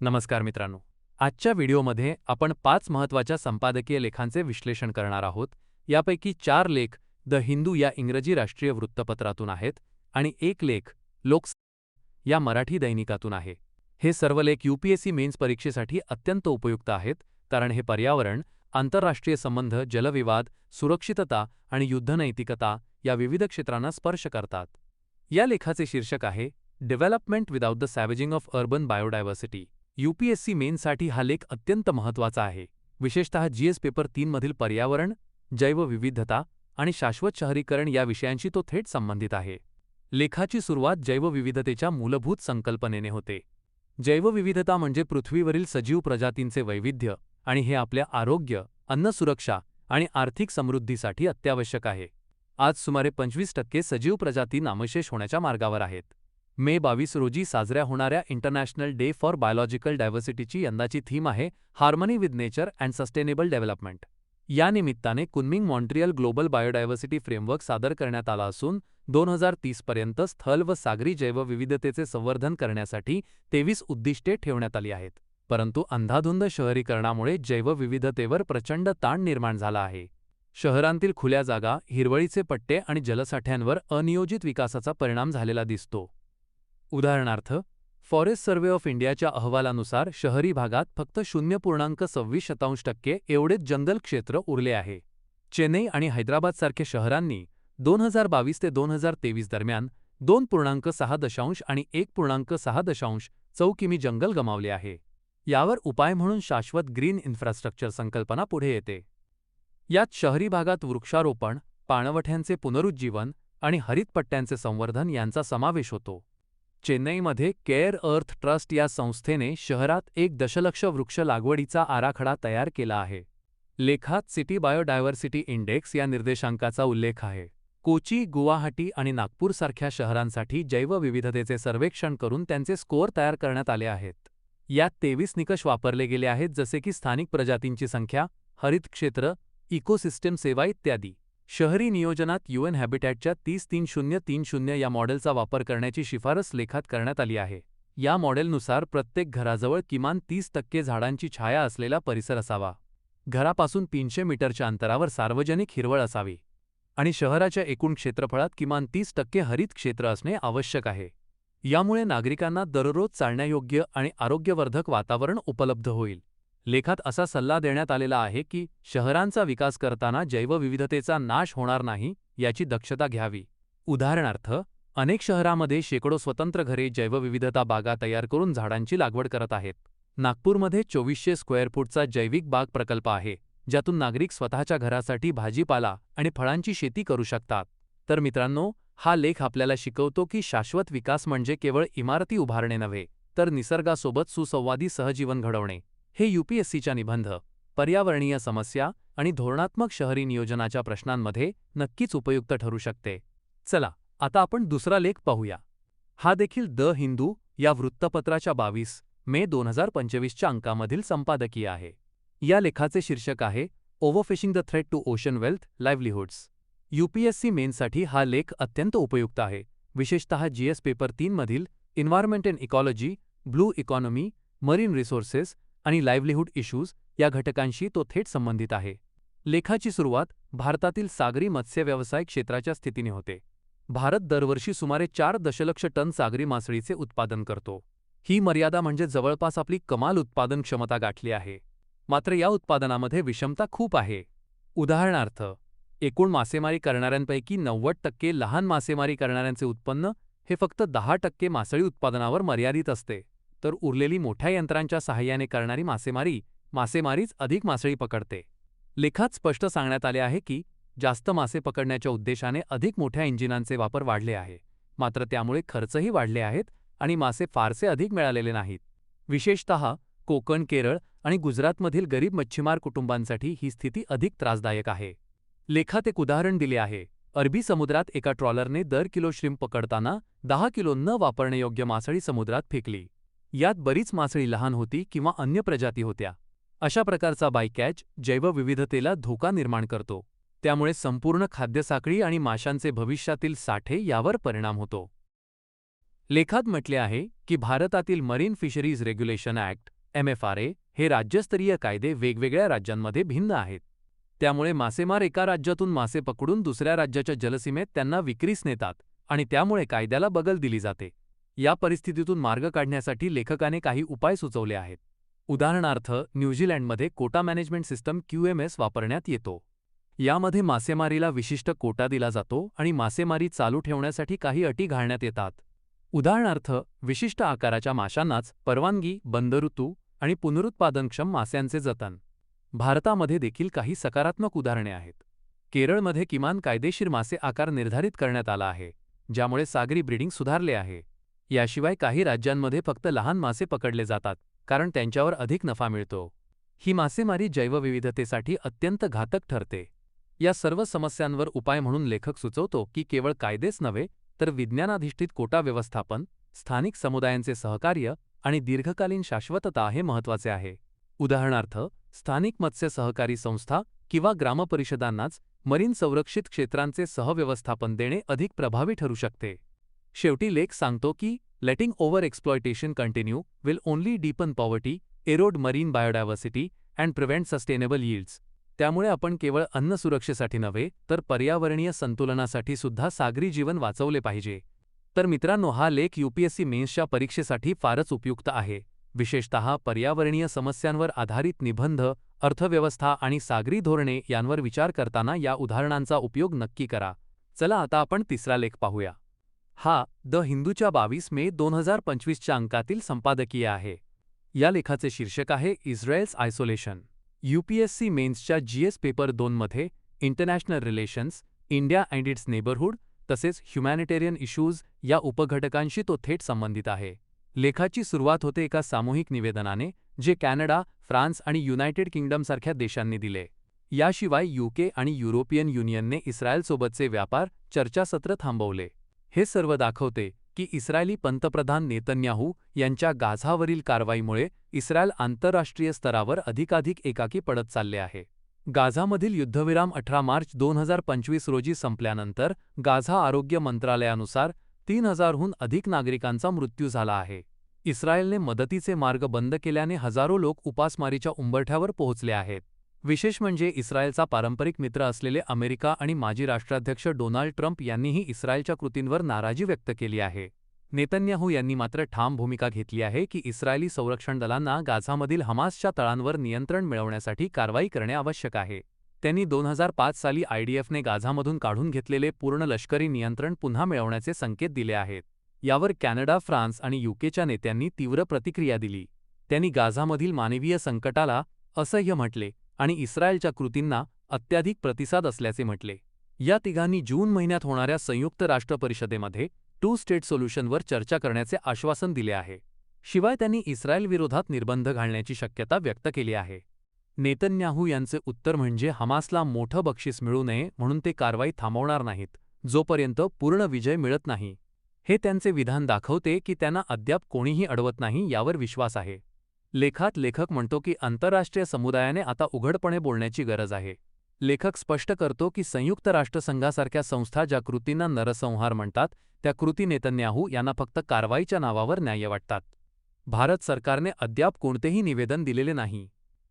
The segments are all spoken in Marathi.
नमस्कार मित्रांनो. आजच्या व्हिडिओमध्ये आपण पाच महत्त्वाच्या संपादकीय लेखांचे विश्लेषण करणार आहोत. यापैकी चार लेख द हिंदू या इंग्रजी राष्ट्रीय वृत्तपत्रातून आहेत आणि एक लेख लोक या मराठी दैनिकातून आहे. हे सर्व लेख यूपीएससी मेन्स परीक्षेसाठी अत्यंत उपयुक्त आहेत कारण हे पर्यावरण आंतरराष्ट्रीय संबंध जलविवाद सुरक्षितता आणि युद्धनैतिकता या विविध क्षेत्रांना स्पर्श करतात. या लेखाचे शीर्षक आहे development without the savaging of urban biodiversity UPSC मेनसाठी हा लेख अत्यंत महत्त्वाचा आहे. विशेषतः जीएस पेपर तीनमधील पर्यावरण जैवविविधता आणि शाश्वत शहरीकरण या विषयांशी तो थेट संबंधित आहे. लेखाची सुरुवात जैवविविधतेच्या मूलभूत संकल्पनेने होते. जैवविविधता म्हणजे पृथ्वीवरील सजीव प्रजातींचे वैविध्य आणि हे आपल्या आरोग्य अन्नसुरक्षा आणि आर्थिक समृद्धीसाठी अत्यावश्यक आहे. आज सुमारे पंचवीस टक्के सजीव प्रजाती नामशेष होण्याच्या मार्गावर आहेत. मे बावीस रोजी साजऱ्या होणाऱ्या इंटरनॅशनल डे फॉर बायोलॉजिकल डायव्हर्सिटीची यंदाची थीम आहे harmony with nature and sustainable development या निमित्ताने Kunming Montreal global biodiversity framework सादर करण्यात आला असून दोन हजार तीसपर्यंत स्थल व सागरी जैवविविधतेचे संवर्धन करण्यासाठी तेवीस उद्दिष्टे ठेवण्यात आली आहेत. परंतु अंधाधुंद शहरीकरणामुळे जैवविविधतेवर प्रचंड ताण निर्माण झाला आहे. शहरांतील खुल्या जागा हिरवळीचे पट्टे आणि जलसाठ्यांवर अनियोजित विकासाचा परिणाम झालेला दिसतो. उदाहरणार्थ फॉरेस्ट सर्व्हे ऑफ इंडियाच्या अहवालानुसार शहरी भागात फक्त शून्य पूर्णांक सव्वीस शतांश टक्के एवढेच जंगल क्षेत्र उरले आहे. चेन्नई आणि हैदराबादसारख्या शहरांनी दोन हजार बावीस ते दोन हजार तेवीस दरम्यान दोन पूर्णांक सहा दशांश आणि एक पूर्णांक सहा दशांश चौकिमी जंगल गमावले आहे. यावर उपाय म्हणून शाश्वत ग्रीन इन्फ्रास्ट्रक्चर संकल्पना पुढे येते. यात शहरी भागात वृक्षारोपण पाणवठ्यांचे पुनरुज्जीवन आणि हरितपट्ट्यांचे संवर्धन यांचा समावेश होतो. चेन्नईमध्ये केअर अर्थ ट्रस्ट या संस्थेने शहरात एक दशलक्ष वृक्ष लागवडीचा आराखडा तयार केला आहे. लेखात सिटी बायोडायव्हर्सिटी इंडेक्स या निर्देशांकाचा उल्लेख आहे. कोची गुवाहाटी आणि नागपूरसारख्या शहरांसाठी जैवविविधतेचे सर्वेक्षण करून त्यांचे स्कोअर तयार करण्यात आले आहेत. यात तेवीस निकष वापरले गेले आहेत जसे की स्थानिक प्रजातींची संख्या हरित क्षेत्र इकोसिस्टम सेवा इत्यादी. शहरी नियोजनात यूएन हॅबिटॅटच्या तीस तीन शून्य तीन शून्य या मॉडेलचा वापर करण्याची शिफारस लेखात करण्यात आली आहे. या मॉडेलनुसार प्रत्येक घराजवळ किमान तीस टक्के झाडांची छाया असलेला परिसर असावा. घरापासून तीनशे मीटरच्या अंतरावर सार्वजनिक हिरवळ असावी. आणि शहराच्या एकूण क्षेत्रफळात किमान तीस टक्के हरित क्षेत्र असणे आवश्यक आहे. यामुळे नागरिकांना दररोज चालण्यायोग्य आणि आरोग्यवर्धक वातावरण उपलब्ध होईल. लेखात असा सल्ला देण्यात आलेला आहे की शहरांचा विकास करताना जैवविविधतेचा नाश होणार नाही याची दक्षता घ्यावी. उदाहरणार्थ अनेक शहरामध्ये शेकडो स्वतंत्र घरे जैवविविधता बागा तयार करून झाडांची लागवड करत आहेत. नागपूरमध्ये चोवीसशे स्क्वेअर फूटचा जैविक बाग प्रकल्प आहे ज्यातून नागरिक स्वतःच्या घरासाठी भाजीपाला आणि फळांची शेती करू शकतात. तर मित्रांनो हा लेख आपल्याला शिकवतो की शाश्वत विकास म्हणजे केवळ इमारती उभारणे नव्हे तर निसर्गासोबत सुसंवादी सहजीवन घडवणे. हे यूपीएससीच्या निबंध पर्यावरणीय समस्या आणि धोरणात्मक शहरी नियोजनाच्या प्रश्नांमध्ये नक्कीच उपयुक्त ठरू शकते. चला आता आपण दुसरा लेख पाहूया. हा देखील द हिंदू या वृत्तपत्राच्या बावीस मे दोन हजार पंचवीसच्या अंकामधील संपादकीय आहे. या लेखाचे शीर्षक आहे overfishing the threat to ocean wealth livelihoods UPSC मेनसाठी हा लेख अत्यंत उपयुक्त आहे. विशेषतः GS paper तीनमधील environment and ecology blue economy marine resources आणि लाईव्हलीहूड इश्यूज या घटकांशी तो थेट संबंधित आहे. लेखाची सुरुवात भारतातील सागरी मत्स्य व्यवसाय क्षेत्राच्या स्थितीने होते. भारत दरवर्षी सुमारे चार दशलक्ष टन सागरी मासळीचे उत्पादन करतो. ही मर्यादा म्हणजे जवळपास आपली कमाल उत्पादन क्षमता गाठली आहे. मात्र या उत्पादनामध्ये विषमता खूप आहे. उदाहरणार्थ एकूण मासेमारी करणाऱ्यांपैकी नव्वद टक्के लहान मासेमारी करणाऱ्यांचे उत्पन्न हे फक्त दहा टक्के मासळी उत्पादनावर मर्यादित असते. तर उरलेली मोठ्या यंत्रांच्या सहाय्याने करणारी मासेमारी मासेमारीच अधिक मासळी पकडते. लेखात स्पष्ट सांगण्यात आले आहे की जास्त मासे पकडण्याच्या उद्देशाने अधिक मोठ्या इंजिनांचे वापर वाढले आहे. मात्र त्यामुळे खर्चही वाढले आहेत आणि मासे फारसे अधिक मिळालेले नाहीत. विशेषत कोकण केरळ आणि गुजरातमधील गरीब मच्छीमार कुटुंबांसाठी ही स्थिती अधिक त्रासदायक आहे. लेखात एक उदाहरण दिले आहे. अरबी समुद्रात एका ट्रॉलरने दर किलो श्रीम पकडताना दहा किलो न वापरण्यायोग्य मासळी समुद्रात फेकली. यात बरीच मासळी लहान होती किंवा अन्य प्रजाती होत्या. अशा प्रकारचा बायकॅच जैवविविधतेला धोका निर्माण करतो. त्यामुळे संपूर्ण खाद्यसाखळी आणि माशांचे भविष्यातील साठे यावर परिणाम होतो. लेखात म्हटले आहे की भारतातील marine fisheries regulation act M हे राज्यस्तरीय कायदे वेगवेगळ्या राज्यांमध्ये भिन्न आहेत. त्यामुळे मासेमार एका राज्यातून मासे पकडून दुसऱ्या राज्याच्या जलसीमेत त्यांना विक्रीस नेतात आणि त्यामुळे कायद्याला बगल दिली जाते. या परिस्थितीतून मार्ग काढण्यासाठी लेखकाने काही उपाय सुचवले आहेत. उदाहरणार्थ न्यूझीलँडमध्ये कोटा मॅनेजमेंट सिस्टम क्यूएमएस वापरण्यात येतो. यामध्ये मासेमारीला विशिष्ट कोटा दिला जातो आणि मासेमारी चालू ठेवण्यासाठी काही अटी घालण्यात येतात. उदाहरणार्थ विशिष्ट आकाराच्या माशांनाच परवानगी बंद ऋतू आणि पुनरुत्पादनक्षम मास्यांचे जतन. भारतामध्ये देखील काही सकारात्मक उदाहरणे आहेत. केरळमध्ये किमान कायदेशीर मासे आकार निर्धारित करण्यात आला आहे ज्यामुळे सागरी ब्रीडिंग सुधारले आहे. याशिवाय काही राज्यांमध्ये फक्त लहान मासे पकडले जातात कारण त्यांच्यावर अधिक नफा मिळतो. ही मासेमारी जैवविविधतेसाठी अत्यंत घातक ठरते. या सर्व समस्यांवर उपाय म्हणून लेखक सुचवतो की केवळ कायदेच नव्हे तर विज्ञानाधिष्ठित कोटा व्यवस्थापन स्थानिक समुदायांचे सहकार्य आणि दीर्घकालीन शाश्वतता हे महत्त्वाचे आहे. उदाहरणार्थ स्थानिक मत्स्य सहकारी संस्था किंवा ग्रामपरिषदांनाच मरीन संरक्षित क्षेत्रांचे सहव्यवस्थापन देणे अधिक प्रभावी ठरू शकते. शेवटी लेख सांगतो की letting over exploitation continue will only deepen poverty erode marine biodiversity and prevent sustainable yields त्यामुळे आपण केवळ अन्न सुरक्षेसाठी नव्हे तर पर्यावरणीय संतुलनासाठी सुद्धा सागरी जीवन वाचवले पाहिजे. तर मित्रांनो हा लेख यूपीएससी मेन्सच्या परीक्षेसाठी फारच उपयुक्त आहे. विशेषतः पर्यावरणीय समस्यांवर आधारित निबंध अर्थव्यवस्था आणि सागरी धोरणे यांवर विचार करताना या उदाहरणांचा उपयोग नक्की करा. चला आता आपण तिसरा लेख पाहूया. हा द हिंदूच्या बावीस मे दोन हजार पंचवीसच्या अंकातील संपादकीय आहे. या लेखाचे शीर्षक आहे इस्रायल्स आयसोलेशन. यूपीएससी मेन्सच्या जीएस पेपर दोनमध्ये international relations India and its neighbourhood तसेच ह्युमॅनिटेरियन इश्यूज या उपघटकांशी तो थेट संबंधित आहे. लेखाची सुरुवात होते एका सामूहिक निवेदनाने जे कॅनडा फ्रान्स आणि युनायटेड किंगडमसारख्या देशांनी दिले. याशिवाय यूके आणि युरोपियन युनियनने इस्रायलसोबतचे व्यापार चर्चासत्र थांबवले. हे सर्व दाखवते की इस्रायली पंतप्रधान नेतन्याहू यांच्या गाझावरील कारवाईमुळे इस्रायल आंतरराष्ट्रीय स्तरावर अधिकाधिक एकाकी पडत चालले आहे. गाझामधील युद्धविराम अठरा मार्च दोन हजार पंचवीस रोजी संपल्यानंतर गाझा आरोग्य मंत्रालयानुसार तीन हजारहून अधिक नागरिकांचा मृत्यू झाला आहे. इस्रायलने मदतीचे मार्ग बंद केल्याने हजारो लोक उपासमारीच्या उंबरठ्यावर पोहोचले आहेत. विशेष म्हणजे इस्रायलचा पारंपरिक मित्र असलेले अमेरिका आणि माजी राष्ट्राध्यक्ष डोनाल्ड ट्रम्प यांनीही इस्रायलच्या कृतींवर नाराजी व्यक्त केली आहे. नेतन्याहू यांनी मात्र ठाम भूमिका घेतली आहे की इस्रायली संरक्षण दलांना गाझामधील हमासच्या तळांवर नियंत्रण मिळवण्यासाठी कारवाई करणे आवश्यक आहे. त्यांनी दोन हजार पाच साली आयडीएफने गाझामधून काढून घेतलेले पूर्ण लष्करी नियंत्रण पुन्हा मिळवण्याचे संकेत दिले आहेत. यावर कॅनडा फ्रान्स आणि युकेच्या नेत्यांनी तीव्र प्रतिक्रिया दिली. त्यांनी गाझामधील मानवीय संकटाला असह्य म्हटले. आणि इस्रायलच्या कृतींना अत्याधिक प्रतिसाद असल्याचे म्हटले. या तिघांनी जून महिन्यात होणाऱ्या संयुक्त राष्ट्र परिषदेमध्ये टू स्टेट सोल्युशनवर चर्चा करण्याचे आश्वासन दिले आहे. शिवाय त्यांनी इस्रायलविरोधात निर्बंध घालण्याची शक्यता व्यक्त केली आहे. नेतन्याहू यांचे उत्तर म्हणजे हमासला मोठं बक्षीस मिळू नये म्हणून ते कारवाई थांबवणार नाहीत जोपर्यंत पूर्ण विजय मिळत नाही. हे त्यांचे विधान दाखवते की त्यांना अद्याप कोणीही अडवत नाही यावर विश्वास आहे. लेखात लेखक म्हणतो की आंतरराष्ट्रीय समुदायाने आता उघडपणे बोलण्याची गरज आहे. लेखक स्पष्ट करतो की संयुक्त राष्ट्रसंघासारख्या संस्था ज्या कृतींना नरसंहार म्हणतात त्या कृती नेतन्याहू यांना फक्त कारवाईच्या नावावर न्याय्य वाटतात. भारत सरकारने अद्याप कोणतेही निवेदन दिलेले नाही.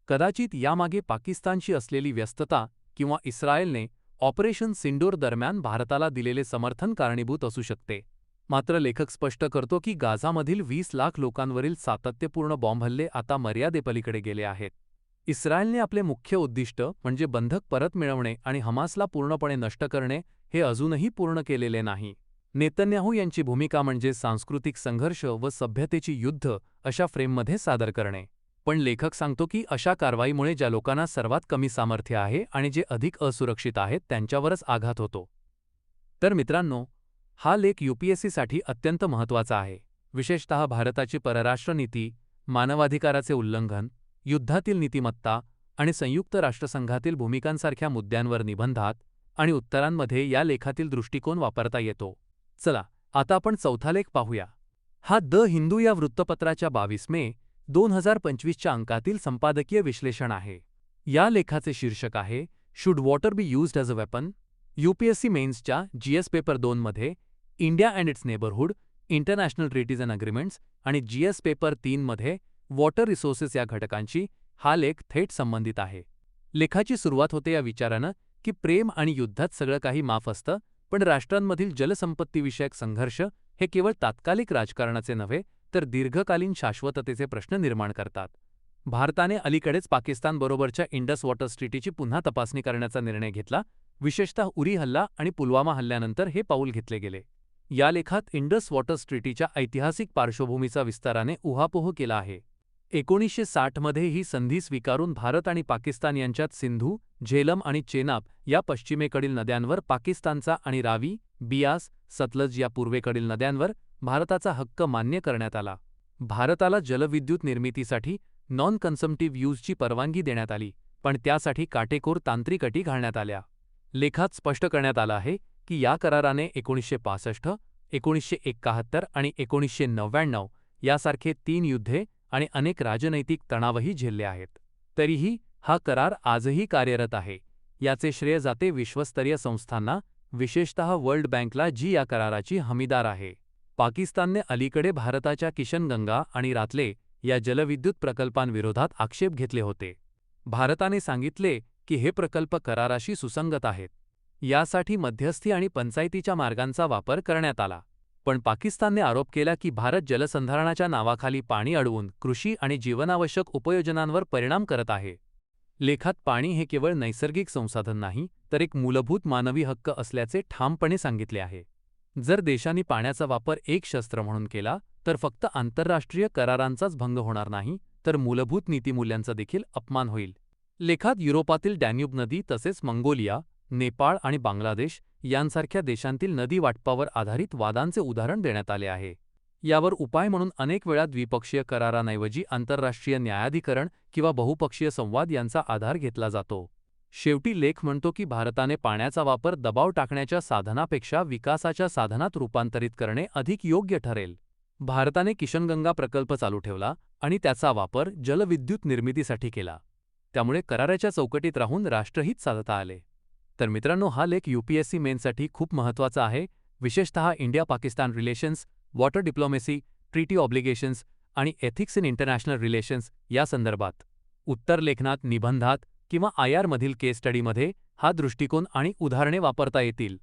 कदाचित यामागे पाकिस्तानशी असलेली व्यस्तता किंवा इस्रायलने ऑपरेशन सिंडोर दरम्यान भारताला दिलेले समर्थन कारणीभूत असू शकते. मात्र लेखक स्पष्ट करतो की गाझामधील वीस लाख लोकांवरील सातत्यपूर्ण बॉम्ब हल्ले आता मर्यादेपलीकडे गेले आहेत. इस्रायलने आपले मुख्य उद्दिष्ट म्हणजे बंधक परत मिळवणे आणि हमासला पूर्णपणे नष्ट करणे हे अजूनही पूर्ण केलेले नाही. नेतन्याहू यांची भूमिका म्हणजे सांस्कृतिक संघर्ष व सभ्यतेची युद्ध अशा फ्रेममध्ये सादर करणे. पण लेखक सांगतो की अशा कारवाईमुळे ज्या लोकांना सर्वात कमी सामर्थ्य आहे आणि जे अधिक असुरक्षित आहेत त्यांच्यावरच आघात होतो. तर मित्रांनो हा लेख यूपीएससीसाठी अत्यंत महत्त्वाचा आहे. विशेषतः भारताची परराष्ट्र नीती मानवाधिकाराचे उल्लंघन युद्धातील नीतिमत्ता आणि संयुक्त राष्ट्रसंघातील भूमिकांसारख्या मुद्द्यांवर निबंधात आणि उत्तरांमध्ये या लेखातील दृष्टिकोन वापरता येतो. चला आता आपण चौथा लेख पाहूया. हा द हिंदू या वृत्तपत्राच्या बावीस मे दोन हजार पंचवीसच्या अंकातील संपादकीय विश्लेषण आहे. या लेखाचे शीर्षक आहे should water be used as a weapon? UPSC मेन्सच्या GS paper दोनमध्ये India and its neighbourhood international treaties and agreements आणि जीएस पेपर तीनमध्ये वॉटर रिसोर्सेस या घटकांशी हा लेख थेट संबंधित आहे. लेखाची सुरुवात होते या विचारानं की प्रेम आणि युद्धात सगळं काही माफ असतं पण राष्ट्रांमधील जलसंपत्तीविषयक संघर्ष हे केवळ तात्कालिक राजकारणाचे नव्हे तर दीर्घकालीन शाश्वततेचे प्रश्न निर्माण करतात. भारताने अलीकडेच पाकिस्तानबरोबरच्या इंडस वॉटर स्ट्रीटीची पुन्हा तपासणी करण्याचा निर्णय घेतला विशेषतः उरी हल्ला आणि पुलवामा हल्ल्यानंतर हे पाऊल घेतले गेले. या लेखात इंडस वॉटर स्ट्रीटीच्या ऐतिहासिक पार्श्वभूमीचा विस्ताराने उहापोह केला आहे. एकोणीसशे साठमध्ये ही संधी स्वीकारून भारत आणि पाकिस्तान यांच्यात सिंधू झेलम आणि चेनाब या पश्चिमेकडील नद्यांवर पाकिस्तानचा आणि रावी बियास सतलज या पूर्वेकडील नद्यांवर भारताचा हक्क मान्य करण्यात आला. भारताला जलविद्युत निर्मितीसाठी नॉन कन्सम्प्टिव्ह यूजची परवानगी देण्यात आली पण त्यासाठी काटेकोर तांत्रिक अटी घालण्यात आल्या. लेखात स्पष्ट करण्यात आलं आहे की या कराराने एकोणीसशे पासष्ट एकोणीसशे एकाहत्तर आणि एकोणीसशे नव्याण्णव यासारखे तीन युद्धे आणि अनेक राजनैतिक तणावही झेलले आहेत. तरीही हा करार आजही कार्यरत आहे. याचे श्रेय जाते विश्वस्तरीय संस्थांना विशेषतः वर्ल्ड बँकला जी या कराराची हमीदार आहे. पाकिस्तानने अलीकडे भारताच्या किशनगंगा आणि रातले या जलविद्युत प्रकल्पांविरोधात आक्षेप घेतले होते. भारताने सांगितले की हे प्रकल्प कराराशी सुसंगत आहेत. यासाठी मध्यस्थी आणि पंचायतीच्या मार्गांचा वापर करण्यात आला. पण पाकिस्तानने आरोप केला की भारत जलसंधारणाच्या नावाखाली पाणी अडवून कृषी आणि जीवनावश्यक उपयोजनांवर परिणाम करत आहे. लेखात पाणी हे केवळ नैसर्गिक संसाधन नाही तर एक मूलभूत मानवी हक्क असल्याचे ठामपणे सांगितले आहे. जर देशांनी पाण्याचा वापर एक शस्त्र म्हणून केला तर फक्त आंतरराष्ट्रीय करारांचाच भंग होणार नाही तर मूलभूत नीतिमूल्यांचा देखील अपमान होईल. लेखात युरोपातील डॅन्यूब नदी तसेच मंगोलिया नेपाळ आणि बांगलादेश यांसारख्या देशांतील नदी वाटपावर आधारित वादांचे उदाहरण देण्यात आले आहे. यावर उपाय म्हणून अनेक वेळा द्विपक्षीय करारांऐवजी आंतरराष्ट्रीय न्यायाधिकरण किंवा बहुपक्षीय संवाद यांचा आधार घेतला जातो. शेवटी लेख म्हणतो की भारताने पाण्याचा वापर दबाव टाकण्याच्या साधनापेक्षा विकासाच्या साधनात रूपांतरित करणे अधिक योग्य ठरेल. भारताने किशनगंगा प्रकल्प चालू ठेवला आणि त्याचा वापर जलविद्युत निर्मितीसाठी केला. त्यामुळे कराराच्या चौकटीत राहून राष्ट्रहित साधता आले. तर मित्रांनो हा लेख यूपीएससी मेनसाठी खूप महत्त्वाचा आहे. विशेषतः India Pakistan relations water diplomacy treaty obligations आणि एथिक्स इन इंटरनॅशनल रिलेशन्स या संदर्भात. उत्तर लेखनात निबंधात किंवा आय आरमधील केस स्टडीमध्ये हा दृष्टिकोन आणि उदाहरणे वापरता येतील.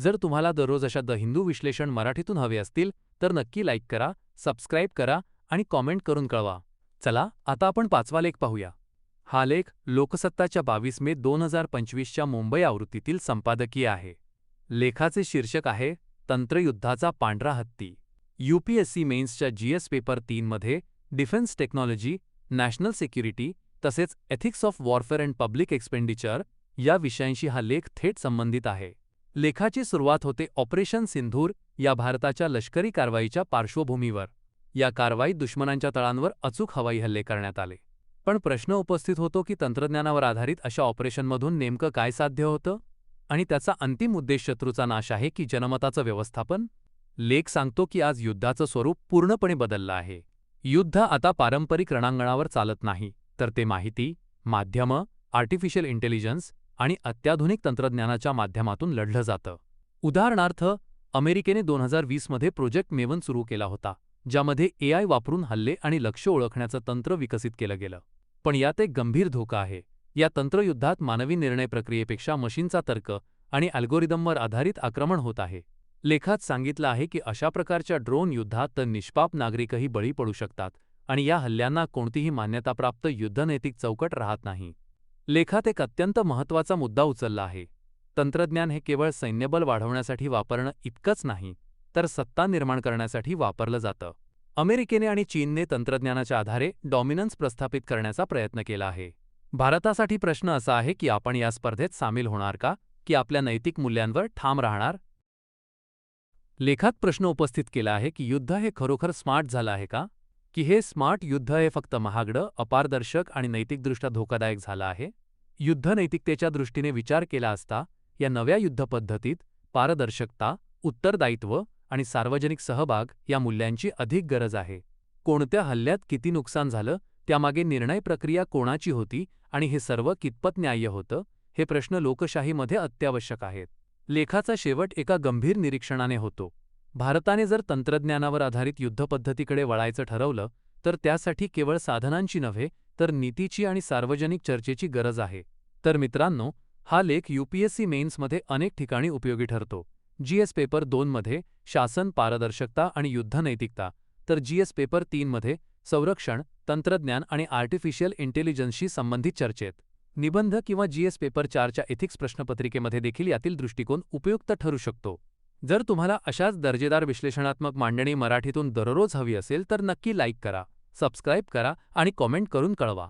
जर तुम्हाला दररोज अशा द हिंदू विश्लेषण मराठीतून हवे असतील तर नक्की लाईक करा सबस्क्राईब करा आणि कॉमेंट करून कळवा. चला आता आपण पाचवा लेख पाहूया. हा लेख लोकसत्ताच्या बावीस मे दोन हजार पंचवीसच्या मुंबई आवृत्तीतील संपादकीय आहे. लेखाचे शीर्षक आहे तंत्रयुद्धाचा पांढरा हत्ती. यूपीएससी मेन्सच्या जीएस पेपर तीनमध्ये डिफेन्स टेक्नॉलॉजी नॅशनल सिक्युरिटी तसेच ethics of warfare and public expenditure या विषयांशी हा लेख थेट संबंधित आहे. लेखाची सुरुवात होते ऑपरेशन सिंधूर या भारताच्या लष्करी कारवाईच्या पार्श्वभूमीवर. या कारवाईत दुश्मनांच्या तळांवर अचूक हवाई हल्ले करण्यात आले. पण प्रश्न उपस्थित होतो की तंत्रज्ञानावर आधारित अशा ऑपरेशनमधून नेमकं काय साध्य होतं? आणि त्याचा अंतिम उद्देश शत्रूचा नाश आहे की जनमताचं व्यवस्थापन? लेख सांगतो की आज युद्धाचं स्वरूप पूर्णपणे बदललं आहे. युद्ध आता पारंपरिक रणांगणावर चालत नाही तर ते माहिती माध्यमं आर्टिफिशियल इंटेलिजन्स आणि अत्याधुनिक तंत्रज्ञानाच्या माध्यमातून लढलं जातं. उदाहरणार्थ अमेरिकेने दोन हजार वीसमध्ये प्रोजेक्ट मेवन सुरू केला होता ज्यामध्ये एआय वापरून हल्ले आणि लक्ष ओळखण्याचं तंत्र विकसित केलं गेलं. पण यात एक गंभीर धोका आहे. या तंत्रयुद्धात मानवी निर्णय प्रक्रियेपेक्षा मशीनचा तर्क आणि अल्गोरिदमवर आधारित आक्रमण होत आहे. लेखात सांगितलं आहे की अशा प्रकारच्या ड्रोन युद्धात तर निष्पाप नागरिकही बळी पडू शकतात आणि या हल्ल्यांना कोणतीही मान्यताप्राप्त युद्धनैतिक चौकट राहत नाही. लेखात एक अत्यंत महत्त्वाचा मुद्दा उचलला आहे. तंत्रज्ञान हे केवळ सैन्यबल वाढवण्यासाठी वापरणं इतकंच नाही तर सत्ता निर्माण करण्यासाठी वापरलं जातं. अमेरिकेने आणि चीनने तंत्रज्ञानाच्या आधारे डॉमिनन्स प्रस्थापित करण्याचा प्रयत्न केला आहे. भारतासाठी प्रश्न असा आहे की आपण या स्पर्धेत सामील होणार का की आपल्या नैतिक मूल्यांवर ठाम राहणार? लेखात प्रश्न उपस्थित केला आहे की युद्ध हे खरोखर स्मार्ट झालं आहे का? की हे स्मार्ट युद्ध हे फक्त महागडं अपारदर्शक आणि नैतिकदृष्ट्या धोकादायक झालं आहे? युद्ध नैतिकतेच्या दृष्टीने विचार केला असता या नव्या युद्धपद्धतीत पारदर्शकता उत्तरदायित्व आणि सार्वजनिक सहभाग या मूल्यांची अधिक गरज आहे. कोणत्या हल्ल्यात किती नुकसान झालं त्यामागे निर्णय प्रक्रिया कोणाची होती आणि हे सर्व कितपत न्याय्य होतं हे प्रश्न लोकशाहीमध्ये अत्यावश्यक आहेत. लेखाचा शेवट एका गंभीर निरीक्षणाने होतो. भारताने जर तंत्रज्ञानावर आधारित युद्धपद्धतीकडे वळायचं ठरवलं तर त्यासाठी केवळ साधनांची नव्हे तर नीतीची आणि सार्वजनिक चर्चेची गरज आहे. तर मित्रांनो हा लेख यूपीएससी मेन्समध्ये अनेक ठिकाणी उपयोगी ठरतो. जीएस पेपर दोनमध्ये शासन पारदर्शकता आणि युद्धनैतिकता तर जीएस पेपर तीनमध्ये संरक्षण तंत्रज्ञान आणि आर्टिफिशियल इंटेलिजन्सशी संबंधित चर्चेत. निबंध किंवा जीएस पेपर चारच्या एथिक्स प्रश्नपत्रिकेमध्ये देखील यातील दृष्टिकोन उपयुक्त ठरू शकतो. जर तुम्हाला अशाच दर्जेदार विश्लेषणात्मक मांडणी मराठीतून दररोज हवी असेल तर नक्की लाईक करा सबस्क्राईब करा आणि कॉमेंट करून कळवा.